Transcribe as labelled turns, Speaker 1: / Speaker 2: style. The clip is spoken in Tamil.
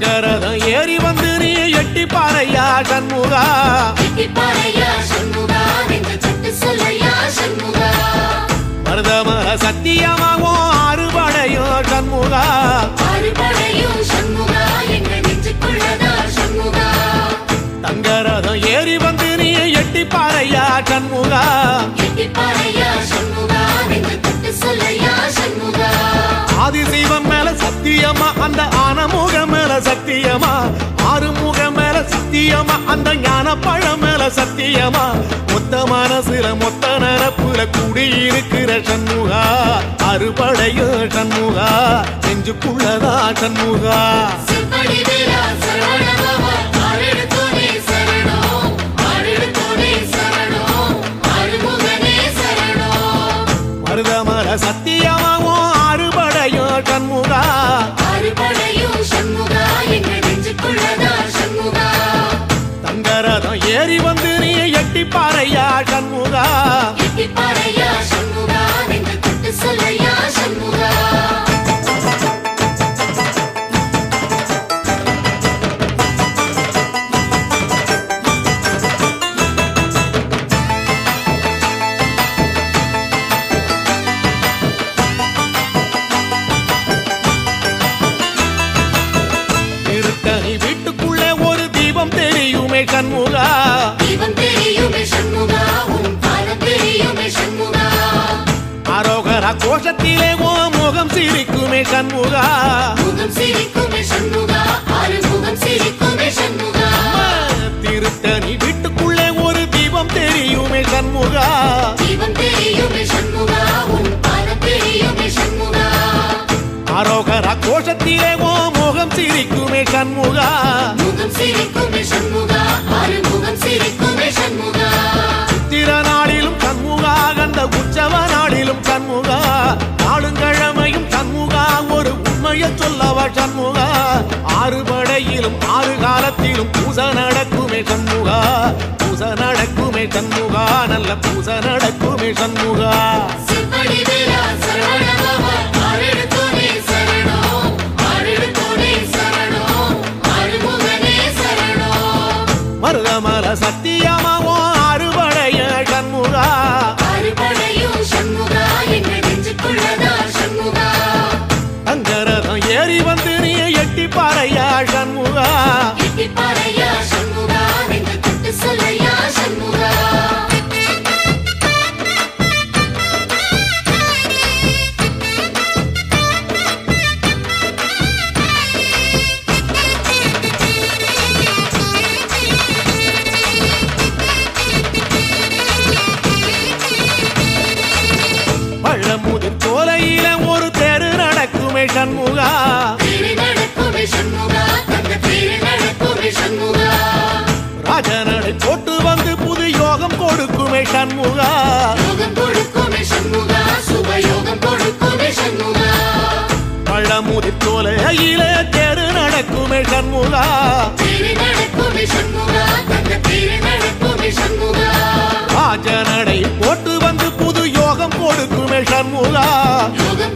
Speaker 1: சங்கரதம் ஏறி வந்து நீ எட்டி பாறையா சண்முகா? மருதமர சத்தியமாவும் ஆறுபடையும் சண்முகா?
Speaker 2: தங்கரதம் ஏறி வந்து நீ எட்டி பாறையா சண்முகா? ஆதிசைவம் மேல
Speaker 1: சத்தியமா அந்த ஆனமும் சத்தியமா?
Speaker 2: ஆறுமுக மேல சத்தியமா? அந்த ஞான
Speaker 1: பழம் மேல சத்தியமா? மொத்த மனசுல மொத்த நிரப்புல
Speaker 2: கூடியிருக்கிற சண்முகா. அறுபடையோ சண்முகா. நெஞ்சுக்குள்ளதா சண்முகா.
Speaker 1: திருத்தணி வீட்டுக்குள்ளே ஒரு தீபம் தெரியுமே சண்முகா.
Speaker 2: தீபம் தெரியுமே சண்முகா உன் பாதம் தெரியுமே சண்முகா.
Speaker 1: அரோகரா கோஷத்திலே ஓ முகம் சிரிக்குமே சண்முகா.
Speaker 2: முகம் சிரிக்குமே சண்முகா ஆறுமுகம் சிரிக்குமே சண்முகா.
Speaker 1: திருத்தணி வீட்டுக்குள்ளே ஒரு தீபம் தெரியுமே சண்முகா.
Speaker 2: தீபம் தெரியுமே சண்முகா.
Speaker 1: கோஷத்திலே ஓ முகம் சிரிக்குமே சண்முகா.
Speaker 2: முகம் சிரிக்குமே சண்முகா ஆறுமுகம் சிரிக்குமே சண்முகா.
Speaker 1: சித்திர நாளிலும் சண்முகா கந்த உற்சவ நாளிலும் சண்முகா. நாடுங்கிழமையும் சண்முகா ஒரு உண்மையை சொல்லவா சண்முகா. ஆறு படையிலும் ஆறு காலத்திலும் பூச நடக்குமே சண்முகா. பூச நடக்குமே சண்முகா நல்ல பூச நடக்குமே சண்முகா. பாறையா சண்முகா
Speaker 2: எட்டிப்பாறையா சண்முகா சொல்லையா சண்முகா.
Speaker 1: பழமுதிர் ஒரு நடக்குமே கொடுக்குமே சண்முகா.
Speaker 2: கொடுக்குமே சண்முகா சுபயோகம் கொடுக்குமே சண்முகா.
Speaker 1: பழமுதிர் சோலையில தெரு நடக்குமே சண்முகா.
Speaker 2: நடக்குமே சண்முகா நடக்குமே சண்முகா.
Speaker 1: ராஜனடை போட்டு வந்து புது யோகம் கொடுக்குமே சண்முகா.
Speaker 2: யோகம்